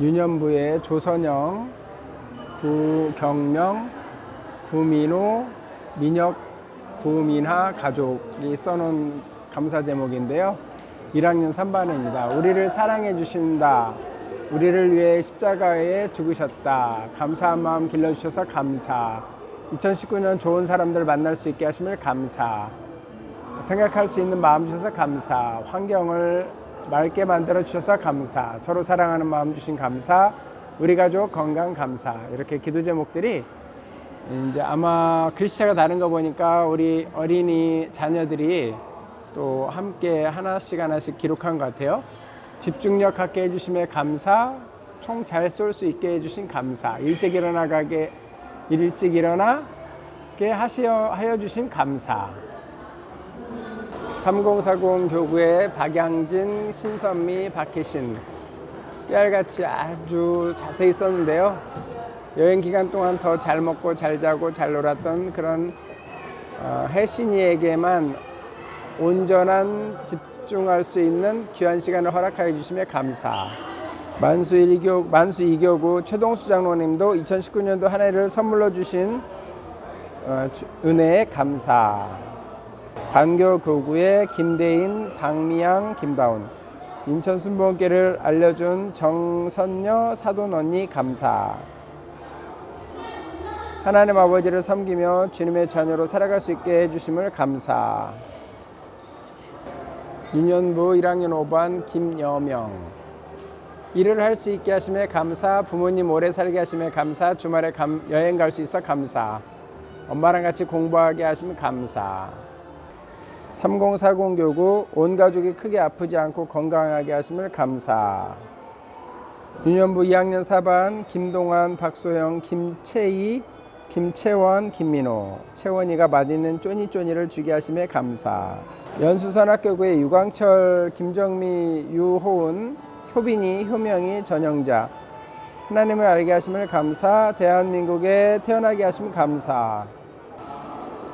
유년부의 조선영, 구경명, 구민호, 민혁, 구민하 가족이 써놓은 감사 제목인데요. 1학년 3반입니다. 우리를 사랑해 주신다. 우리를 위해 십자가에 죽으셨다. 감사한 마음 길러주셔서 감사. 2019년 좋은 사람들 만날 수 있게 하심을 감사. 생각할 수 있는 마음 주셔서 감사. 환경을 맑게 만들어 주셔서 감사. 서로 사랑하는 마음 주신 감사. 우리 가족 건강 감사. 이렇게 기도 제목들이 이제 아마 글씨체가 다른 거 보니까 우리 어린이 자녀들이 또 함께 하나씩 하나씩 기록한 것 같아요. 집중력 갖게 해주심에 감사, 총 잘 쏠 수 있게 해주신 감사, 일찍 일어나가게 일찍 일어나게 하시어 하여 주신 감사. 3040 교구의 박양진, 신선미, 박혜신 깨알같이 아주 자세히 썼는데요. 여행 기간 동안 더 잘 먹고 잘 자고 잘 놀았던 그런 어, 혜신이에게만 온전한 집중할 수 있는 귀한 시간을 허락하여 주시며 감사. 만수 1교, 만수 2교구 최동수 장로님도 2019년도 한 해를 선물로 주신 어, 주- 은혜에 감사. 관교 교구의 김대인, 박미양, 김다운. 인천 순복음교를 알려준 정선녀 사돈 언니 감사. 하나님 아버지를 섬기며 주님의 자녀로 살아갈 수 있게 해주심을 감사. 2년부 1학년 5반 김여명. 일을 할 수 있게 하심에 감사. 부모님 오래 살게 하심에 감사. 주말에 감- 여행 갈 수 있어 감사. 엄마랑 같이 공부하게 하시면 감사. 3040 교구 온 가족이 크게 아프지 않고 건강하게 하심을 감사. 유년부 2학년 4반 김동환, 박소영, 김채희, 김채원, 김민호. 채원이가 맛있는 쪼니쪼니를 주게 하심에 감사. 연수선학교구의 유광철, 김정미, 유호은, 효빈이, 효명이, 전영자. 하나님을 알게 하심을 감사. 대한민국에 태어나게 하심을 감사.